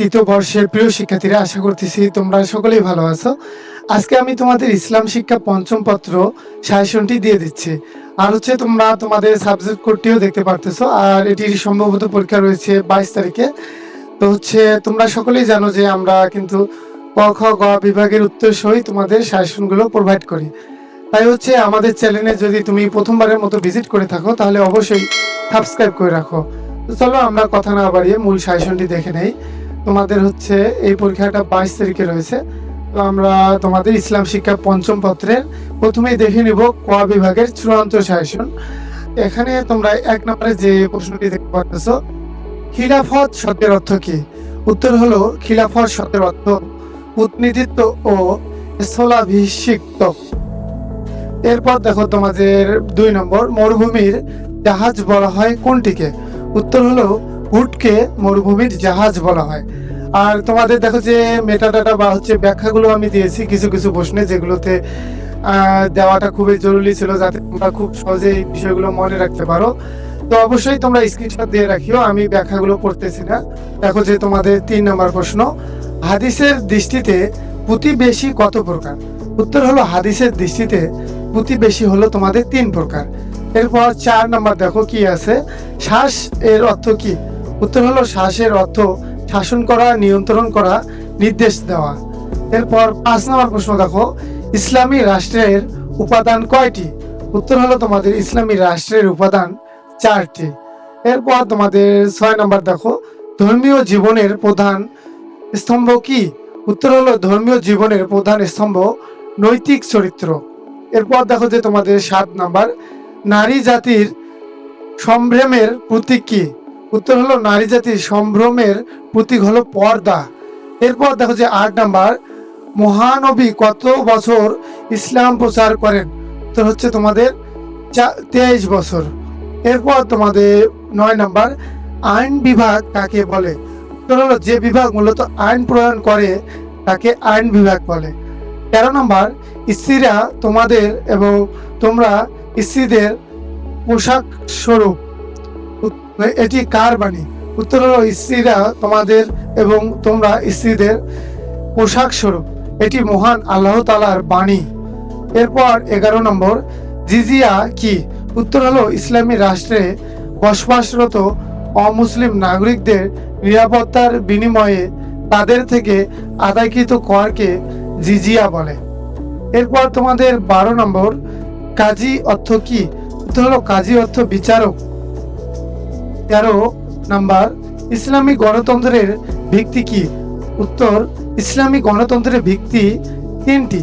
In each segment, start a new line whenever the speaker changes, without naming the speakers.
তৃতীয় বর্ষের প্রিয় শিক্ষার্থীরা, আশা করতেছি তোমরা সকলেই ভালো আছো। আজকে আমি তোমাদের ইসলাম শিক্ষা পঞ্চম পত্র সাজেশনটি দিয়ে দিচ্ছি। আর হচ্ছে তোমরা তোমাদের সাবজেক্ট কোডটিও দেখতে পারতেছো, আর এটির সম্ভবত পরীক্ষা রয়েছে বাইশ তারিখে। তো হচ্ছে তোমরা সকলেই জানো যে আমরা কিন্তু ক, খ, গ বিভাগের উত্তর সহি তোমাদের সাজেশনগুলো প্রোভাইড করি। তাই হচ্ছে আমাদের চ্যানেলে যদি তুমি প্রথমবারের মতো ভিজিট করে থাকো, তাহলে অবশ্যই সাবস্ক্রাইব করে রাখো। চলো আমরা কথা না বাড়িয়ে মূল সাজেশনটি দেখে নেই। তোমাদের হচ্ছে এই পরীক্ষাটা বাইশ তারিখে রয়েছে। তো আমরা তোমাদের ইসলাম শিক্ষা পঞ্চম পত্রের প্রথমেই দেখে নিব ক বিভাগের চূড়ান্ত সাজেশন এখানে তোমরা এক নম্বরে যে প্রশ্নটি দেখতে পাচ্ছ, খিলাফত শব্দের অর্থ কি? উত্তর হলো খিলাফত শব্দের অর্থ প্রতিনিধিত্ব ও স্থলাভিষিক্ত। এরপর দেখো তোমাদের দুই নম্বর, মরুভূমির জাহাজ বলা হয় কোনটিকে? উত্তর হলো উটকে মরুভূমির জাহাজ বলা হয়। আর তোমাদের দেখো যে মেটা মেটাডাটা বা হচ্ছে ব্যাখ্যাগুলো আমি দিয়েছি কিছু কিছু প্রশ্নে যেগুলোতে দেওয়াটা খুবই জরুরি ছিল যাতে তোমরা খুব সহজে এই বিষয়গুলো মনে রাখতে পারো। তো অবশ্যই তোমরা স্ক্রিনশট দিয়ে রাখিও, আমি ব্যাখ্যাগুলো পড়তেছি না। দেখো যে তোমাদের তিন নম্বর প্রশ্ন, হাদিসের দৃষ্টিতে প্রতিবেশী কত প্রকার? উত্তর হলো হাদিসের দৃষ্টিতে প্রতিবেশী হলো তোমাদের তিন প্রকার। এরপর চার নম্বর দেখো কি আছে? শ্বাস এর অর্থ কি? উত্তর হলো শ্বাসের অর্থ শাসন করা, নিয়ন্ত্রণ করা, নির্দেশ দেওয়া। এরপর পাঁচ নম্বর প্রশ্ন দেখো, ইসলামী রাষ্ট্রের উপাদান কয়টি? উত্তর হলো তোমাদের ইসলামী রাষ্ট্রের উপাদান চারটি। এরপর তোমাদের ছয় নম্বর দেখো, ধর্মীয় জীবনের প্রধান স্তম্ভ কি? উত্তর হলো ধর্মীয় জীবনের প্রধান স্তম্ভ, নৈতিক চরিত্র। এরপর দেখো যে তোমাদের সাত নাম্বার, নারী জাতির সম্ভ্রমের প্রতীক কি? উত্তর হলো নারী জাতির সম্ভ্রমের প্রতীক হলো পর্দা। এরপর দেখো যে আট নাম্বার, মহানবী কত বছর ইসলাম প্রচার করেন? তো হচ্ছে তোমাদের তেইশ বছর। এরপর তোমাদের নয় নাম্বার, আইন বিভাগ কাকে বলে? উত্তর হলো যে বিভাগ মূলত আইন প্রণয়ন করে, তাকে আইন বিভাগ বলে। তেরো নম্বর, স্ত্রীরা তোমাদের এবং তোমরা স্ত্রীদের পোশাক স্বরূপ। এটি কার বাণী? উত্তর হলো, স্ত্রীরা তোমাদের এবং তোমরা স্ত্রীদের পোশাক স্বরূপ। এটি মহান আল্লাহ তালার বাণী। এরপর এগারো নম্বর, জিজিয়া কি? উত্তর হলো, ইসলামী রাষ্ট্রে বসবাসরত অমুসলিম নাগরিকদের নিরাপত্তার বিনিময়ে তাদের থেকে আদায়কৃত করকে জিজিয়া বলে। এরপর তোমাদের বারো নম্বর, কাজী অর্থ কি? উত্তর হলো, কাজী অর্থ বিচারক। তেরো নাম্বার, ইসলামী গণতন্ত্রের ভিত্তি কি? উত্তর, ইসলামী গণতন্ত্রের ভিত্তি তিনটি।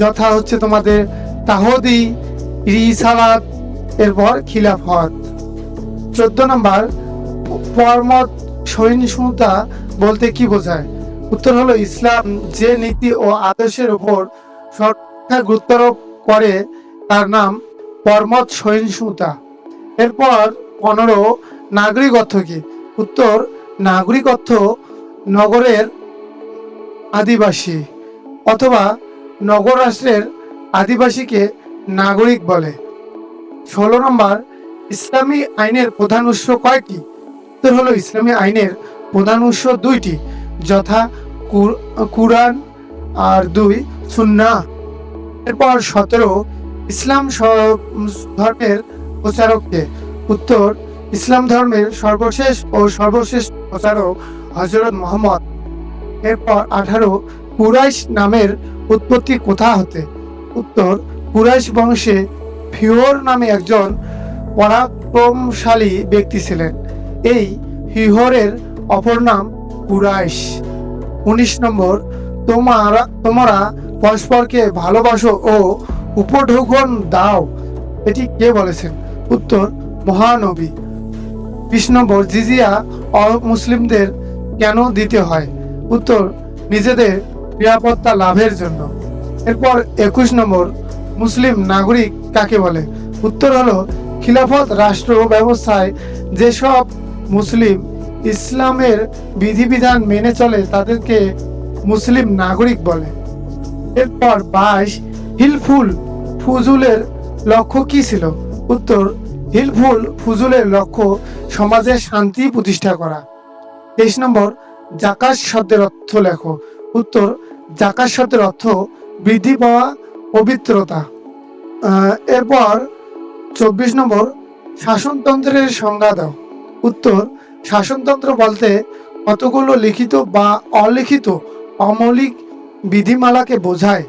যথা হচ্ছে তোমাদের তাহদি রিসালাত এরপর খিলাফত চোদ্দ নম্বর, পরমত সহিষ্ণুতা বলতে কি বোঝায়? উত্তর হলো ইসলাম যে নীতি ও আদর্শের উপর সরকার গুরুত্বারোপ করে, তার নাম পরমত সহিষ্ণুতা। এরপর পনেরো নাগরিক অর্থ কি? উত্তর, নাগরিক অর্থ নগরের আদিবাসী অথবা নগর রাষ্ট্রের আদিবাসীকে নাগরিক বলে। ষোলো নম্বর, ইসলামী আইনের প্রধান উৎস কয়টি? উত্তর হলো ইসলামী আইনের প্রধান উৎস দুইটি, যথা কুর- কুরআন আর দুই সুন্না এরপর সতেরো, ইসলাম ধর্মের প্রচারককে। উত্তর ইসলাম ধর্মের সর্বশেষ ও সর্বশেষ প্রচারক হজরত মোহাম্মদ। এরপর আঠারো কুরাইশ নামের উৎপত্তি কোথা হতে? উত্তর, কুরাইশ বংশে ফিওর নামে একজন পরাক্রমশালী ব্যক্তি ছিলেন। এই হিহরের অপর নাম কুরাইশ। উনিশ নম্বর, তোমারা তোমরা পরস্পরকে ভালোবাসো ও উপঢৌকন দাও। এটি কে বলেছেন? উত্তর, মহানবী। বিশ নম্বর জিজিয়া অমুসলিমদের কেন দিতে হয়? উত্তর, নিজেদের নিরাপত্তা লাভের জন্য। এরপর একুশ নম্বর, মুসলিম নাগরিক কাকে বলে? উত্তর হলো, খিলাফত, রাষ্ট্র ব্যবস্থায় যেসব মুসলিম ইসলামের বিধিবিধান মেনে চলে, তাদেরকে মুসলিম নাগরিক বলে। এরপর বাইশ হিলফুল ফুজুলের লক্ষ্য কি ছিল? উত্তর হিলফুল ফুজুলের লক্ষ্য সমাজে শান্তি প্রতিষ্ঠা করা। তেইশ নম্বর, জাকাত শব্দের অর্থ লেখো। উত্তর, জাকাত শব্দের অর্থ বৃদ্ধি পাওয়া, পবিত্রতা। এরপর চব্বিশ নম্বর, শাসনতন্ত্রের সংজ্ঞা দাও। উত্তর, শাসনতন্ত্র বলতে কতগুলো লিখিত বা অলিখিত অমৌলিক বিধিমালাকে বোঝায়,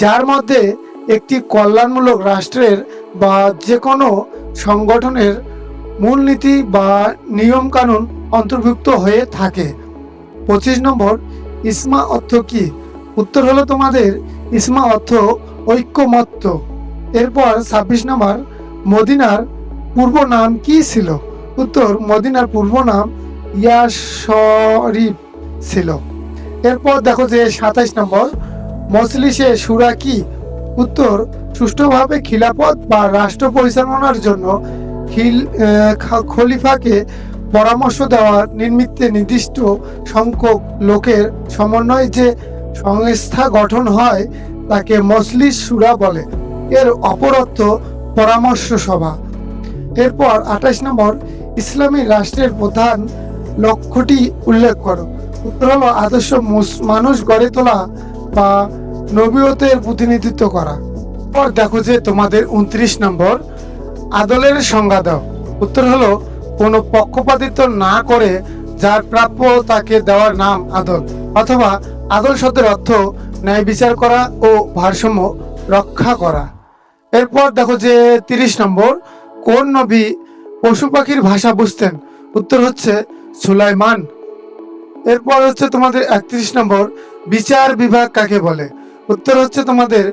যার মধ্যে একটি কল্যাণমূলক রাষ্ট্রের বা যে কোনো সংগঠনের মূলনীতি বা নিয়মকানুন অন্তর্ভুক্ত হয়ে থাকে। পঁচিশ নম্বর, ইসমা অর্থ কি? উত্তর হলো তোমাদের ইসমা অর্থ ঐক্যমত্য। এরপর ছাব্বিশ নম্বর, মদিনার পূর্ব নাম কি ছিল? উত্তর, মদিনার পূর্ব নাম ইয়াশরিফ ছিল। এরপর দেখো যে সাতাইশ নম্বর, মজলিসে সুরা কি? উত্তর, সুষ্ঠুভাবে খিলাফত বা রাষ্ট্র পরিচালনার জন্য খিল খলিফাকে পরামর্শ দেওয়া নিমিত্তে নির্দিষ্ট সংখ্যক লোকের সমন্বয়ে যে সংস্থা গঠন হয়, তাকে মজলিস সুরা বলে। এর অপর অর্থ পরামর্শ সভা। এরপর আঠাশ নম্বর, ইসলামী রাষ্ট্রের প্রধান লক্ষ্যটি উল্লেখ করো। উত্তর হলো আদর্শ মানুষ গড়ে তোলা বা নবীয়তের প্রতিনিধিত্ব করা। পর দেখো যে তোমাদের উনত্রিশ নম্বর আদলের সংজ্ঞা দাও। উত্তর হলো, কোনো পক্ষপাতিত্ব না করে যার প্রাপ্য তাকে দেওয়ার নাম আদল অথবা আদল শব্দের অর্থ ন্যায় বিচার করা ও ভারসাম্য রক্ষা করা। এরপর দেখো যে তিরিশ নম্বর, কোন নবী পশু পাখির ভাষা বুঝতেন? উত্তর হচ্ছে সুলাইমান। এরপর হচ্ছে তোমাদের একত্রিশ নম্বর, বিচার বিভাগ কাকে বলে? উত্তর হচ্ছে তোমাদের,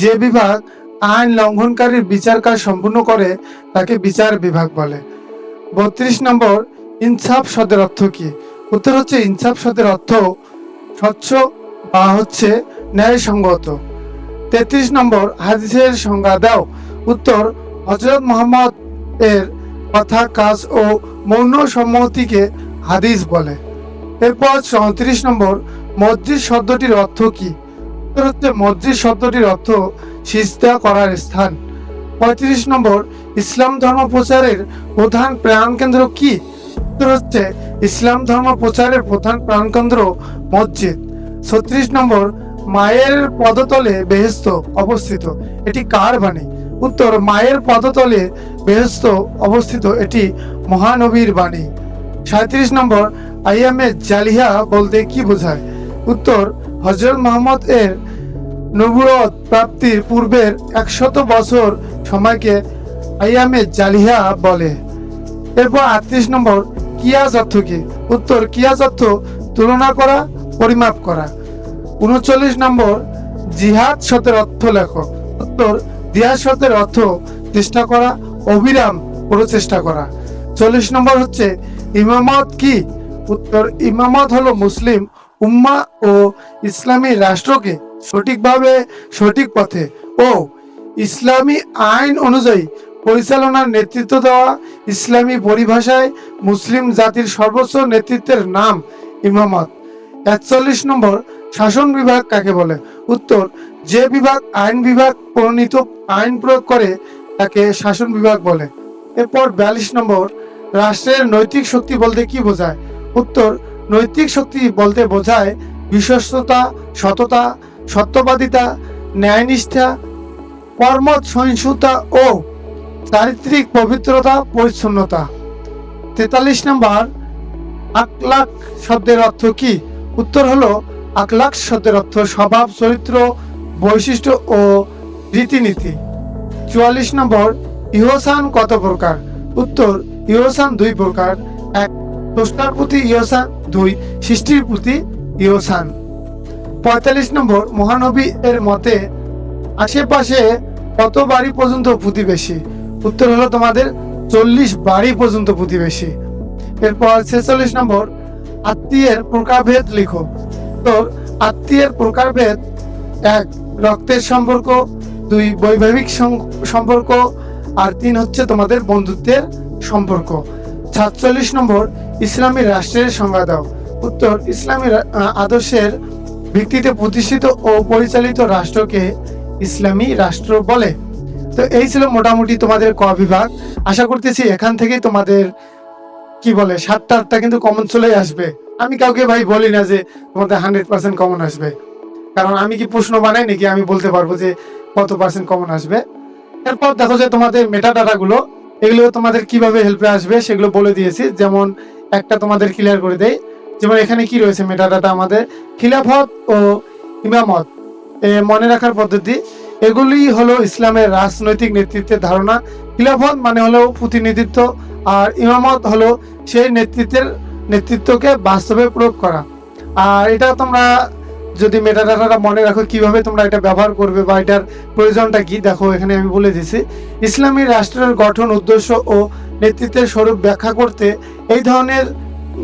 যে বিভাগ আইন লঙ্ঘনকারীর বিচার কাজ সম্পূর্ণ করে, তাকে বিচার বিভাগ বলে। বত্রিশ নম্বর, ইনসাফ শব্দের অর্থ কি? উত্তর হচ্ছে ইনসাফ শব্দের অর্থ স্বচ্ছ বা হচ্ছে ন্যায়সঙ্গত। তেত্রিশ নম্বর, হাদিসের সংজ্ঞা দাও। উত্তর হজরত মোহাম্মদ এর কথা, কাজ ও মৌন সম্মতিকে হাদিস বলে। এরপর চৌত্রিশ নম্বর, মসজিদ শব্দটির অর্থ কি? উত্তর হচ্ছে মসজিদ শব্দটির অর্থ সিজদা করার স্থান। পঁয়ত্রিশ নম্বর, ইসলাম ধর্ম প্রচারের প্রধান প্রাণকেন্দ্র কি? উত্তর হচ্ছে, ইসলাম ধর্ম প্রচারের প্রধান প্রাণকেন্দ্র মসজিদ। ছত্রিশ নম্বর, মায়ের পদতলে বেহেস্ত অবস্থিত, এটি কার বাণী? উত্তর, মায়ের পদতলে বেহেস্ত অবস্থিত, এটি মহানবীর বাণী। সাঁত্রিশ নম্বর, আইয়ামে জালিহা বলতে কি বোঝায়? উত্তর হজরত মোহাম্মদ এর নবুয়ত প্রাপ্তির পূর্বের একশত বছর সময়কে আইয়ামে জালিহা বলে। এরপর আটত্রিশ নম্বর কিয়াজ অর্থ কি উত্তর কিয়াজ অর্থ তুলনা করা, পরিমাপ করা। উনচল্লিশ নম্বর জিহাদ শব্দের অর্থ লেখো উত্তর জিহাদ শব্দের অর্থ চেষ্টা করা, অবিরাম প্রচেষ্টা করা। চল্লিশ নম্বর হচ্ছে ইমামত কি? উত্তর ইমামত হলো মুসলিম উম্মা ও ইসলামী রাষ্ট্রকে সঠিকভাবে, সঠিক পথে। ও, ইসলামী আইন অনুযায়ী পরিচালনার নেতৃত্ব দেওয়া ইসলামী পরিভাষায় মুসলিম জাতির সর্বোচ্চ নেতৃত্বের নাম ইমামত। একচল্লিশ নম্বর, শাসন বিভাগ কাকে বলে? উত্তর, যে বিভাগ আইন বিভাগ প্রণীত আইন প্রয়োগ করে, তাকে শাসন বিভাগ বলে। এরপর বিয়াল্লিশ নম্বর, রাষ্ট্রের নৈতিক শক্তি বলতে কি বোঝায়? উত্তর, নৈতিক শক্তি বলতে বোঝায় বিশ্বস্ততা, সততা সত্যবাদিতা, ন্যায়নিষ্ঠা কর্ম সহিষ্ণুতা ও চারিত্রিক পবিত্রতা, পরিচ্ছন্নতা। তেতাল্লিশ নম্বর আকলাক শব্দের অর্থ কি? উত্তর হলো আকলাক শব্দের অর্থ স্বভাব, চরিত্র, বৈশিষ্ট্য ও রীতিনীতি। চুয়াল্লিশ নম্বর, ইহসান কত প্রকার? উত্তর, ইহসান দুই প্রকার। এক স্রষ্টার প্রতি ইহসান, দুই, সৃষ্টির প্রতি ইহসান। পঁয়তাল্লিশ নম্বর মহানবী এর মতে, আশেপাশে কত বাড়ি পর্যন্ত প্রতিবেশী? উত্তর হলো তোমাদের চল্লিশ বাড়ি পর্যন্ত প্রতিবেশী। এরপর ছেচল্লিশ নম্বর, আত্মীয়ের প্রকারভেদ লিখো। তো আত্মীয়ের প্রকারভেদ এক, রক্তের সম্পর্ক, দুই, বৈবাহিক সম্পর্ক, আর তিন হচ্ছে তোমাদের বন্ধুত্বের সম্পর্ক। সাতচল্লিশ নম্বর, ইসলামী রাষ্ট্রের সংজ্ঞা দাও। উত্তর, ইসলামী আদর্শের ভিত্তিতে প্রতিষ্ঠিত ও পরিচালিত রাষ্ট্রকে ইসলামী রাষ্ট্র বলে। তো এই ছিল মোটামুটি তোমাদের ক বিভাগ। আশা করতেছি এখান থেকেই তোমাদের, কি বলে, সাতটা আটটা কিন্তু কমন চলে আসবে। আমি কাউকে ভাই বলি না যে তোমাদের হান্ড্রেড পার্সেন্ট কমন আসবে। কারণ আমি কি প্রশ্ন বানাই নাকি আমি বলতে পারব যে কত পার্সেন্ট কমন আসবে। এরপর দেখো যে তোমাদের মেটা ডাটাগুলো এগুলো তোমাদের কীভাবে হেল্পে আসবে সেগুলো বলে দিয়েছি। যেমন একটা তোমাদের ক্লিয়ার করে দেই। যেমন এখানে কি রয়েছে মেটা ডাটা আমাদের? খিলাফত ও ইমামত। মনে রাখার পদ্ধতি, এগুলি হলো ইসলামের রাজনৈতিক নেতৃত্বের ধারণা। খিলাফত মানে হলো প্রতিনিধিত্ব আর ইমামত হলো সেই নেতৃত্বের নেতৃত্বকে বাস্তবে প্রয়োগ করা। আর এটা তোমরা যদি মেটাডাটাটা মনে রাখো কীভাবে তোমরা এটা ব্যবহার করবে বা এটার প্রয়োজনটা কি, দেখো এখানে আমি বলে দিছি। ইসলামী রাষ্ট্রের গঠন, উদ্দেশ্য ও নেতৃত্বের স্বরূপ ব্যাখ্যা করতে এই ধরনের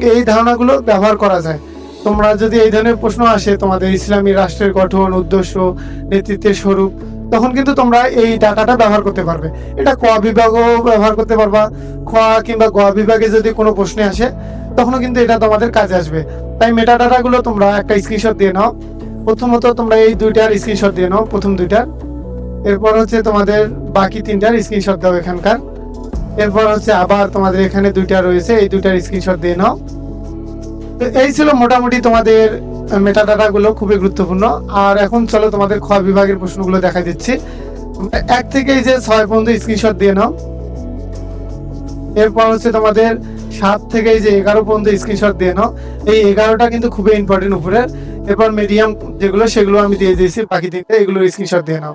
এই ধারণাগুলো ব্যবহার করা যায়। তোমরা যদি এই ধরনের প্রশ্ন আসে তোমাদের ইসলামী রাষ্ট্রের গঠন, উদ্দেশ্য, নেতৃত্বের স্বরূপ, তখন কিন্তু তোমরা এই ডাটাটা ব্যবহার করতে পারবে। এটা ক বিভাগও ব্যবহার করতে পারবা। খ কিংবা গ বিভাগে যদি কোনো প্রশ্নে আসে, তখনও কিন্তু এটা তোমাদের কাজে আসবে। তাই মেটা ডাটাগুলো তোমরা একটা স্ক্রিনশট দিয়ে নাও। প্রথমত তোমরা এই দুইটার স্ক্রিনশট দিয়ে নাও, প্রথম দুইটার। এরপর হচ্ছে তোমাদের বাকি তিনটার স্ক্রিনশট দাও এখানকার। এরপর হচ্ছে আবার তোমাদের এখানে দুইটা রয়েছে, এই দুইটার স্ক্রিনশট দিয়ে নাও। তো এই ছিল মোটামুটি তোমাদের মেটা ডাটাগুলো খুবই গুরুত্বপূর্ণ। আর এখন চলো তোমাদের খ বিভাগের প্রশ্নগুলো দেখাই দিচ্ছি। এক থেকে এই যে ছয় পর্যন্ত স্ক্রিনশট দিয়ে নাও। এরপর হচ্ছে তোমাদের সাত থেকে এই যে এগারো পর্যন্ত স্ক্রিনশট দিয়ে নাও। এই এগারোটা কিন্তু খুবই ইম্পর্টেন্ট উপরের। এরপর মিডিয়াম যেগুলো, সেগুলো আমি দিয়ে দিয়েছি, বাকি তিনটে এগুলোর স্ক্রিনশট দিয়ে নাও।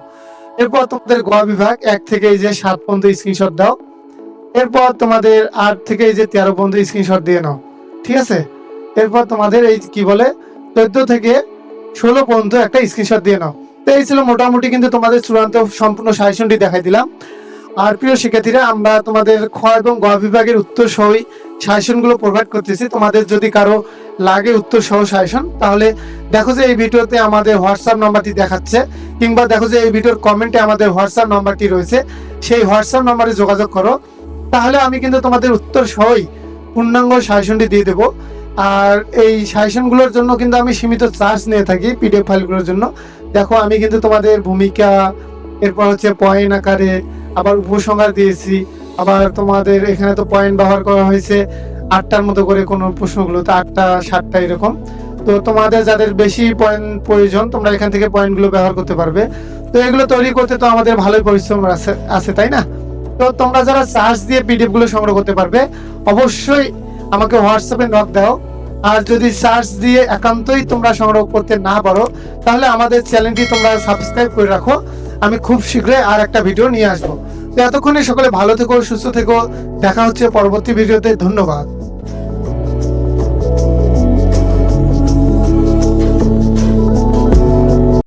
এরপর তোমাদের গ বিভাগ, এক থেকে এই যে সাত পর্যন্ত স্ক্রিনশট দাও। এরপর তোমাদের আট থেকে এই যে তেরো পর্যন্ত স্ক্রিনশট দিয়ে নাও, ঠিক আছে? এরপর তোমাদের এই কি বলে, চোদ্দ থেকে ষোলো পর্যন্ত একটা স্ক্রিনশট দিয়ে নাও। তো এই ছিল মোটামুটি কিন্তু তোমাদের চূড়ান্ত সম্পূর্ণ সাজেশনটি দেখাই দিলাম। আর প্রিয় শিক্ষার্থীরা, আমরা তোমাদের খ এবং গ বিভাগের উত্তর সহই সাজেশনগুলো প্রোভাইড করতেছি। তোমাদের যদি কারও লাগে উত্তর সহ সাজেশন তাহলে দেখো যে এই ভিডিওতে আমাদের হোয়াটসঅ্যাপ নাম্বারটি দেখাচ্ছে, কিংবা দেখো যে এই ভিডিওর কমেন্টে আমাদের হোয়াটসঅ্যাপ নাম্বারটি রয়েছে। সেই হোয়াটসঅ্যাপ নাম্বারে যোগাযোগ করো। তাহলে আমি কিন্তু তোমাদের উত্তর সহই পূর্ণাঙ্গ সাজেশনটি দিয়ে দেবো। আর এই সাজেশনগুলোর জন্য কিন্তু আমি সীমিত চার্জ নিয়ে থাকি পিডিএফ ফাইলগুলোর জন্য। দেখো, আমি কিন্তু তোমাদের ভূমিকা, এরপর হচ্ছে পয়েন্ট আকারে আবার উপসংহার দিয়েছি, আবার তোমাদের এখানে তো পয়েন্ট ব্যবহার করা হয়েছে আটটার মতো করে কোনো প্রশ্নগুলো, তো আটটা, সাতটা এরকম। তো তোমাদের যাদের বেশি পয়েন্ট প্রয়োজন, তোমরা এখান থেকে পয়েন্টগুলো ব্যবহার করতে পারবে। তো এগুলো তৈরি করতে তো আমাদের ভালোই পরিশ্রম আছে আছে, তাই না? তো তোমরা যারা চার্জ দিয়ে পিডিএফগুলো সংগ্রহ করতে পারবে, অবশ্যই আমাকে হোয়াটসঅ্যাপে নক দাও। আর যদি সার্চ দিয়ে একান্তই তোমরা সংগ্রহ করতে না পারো, তাহলে আমাদের চ্যানেলটি তোমরা সাবস্ক্রাইব করে রাখো। আমি খুব শীঘ্রই আর একটা ভিডিও নিয়ে আসব। তো এতক্ষণে সকলে ভালো থেকো, সুস্থ থেকো। দেখা হচ্ছে পরবর্তী ভিডিওতে ধন্যবাদ।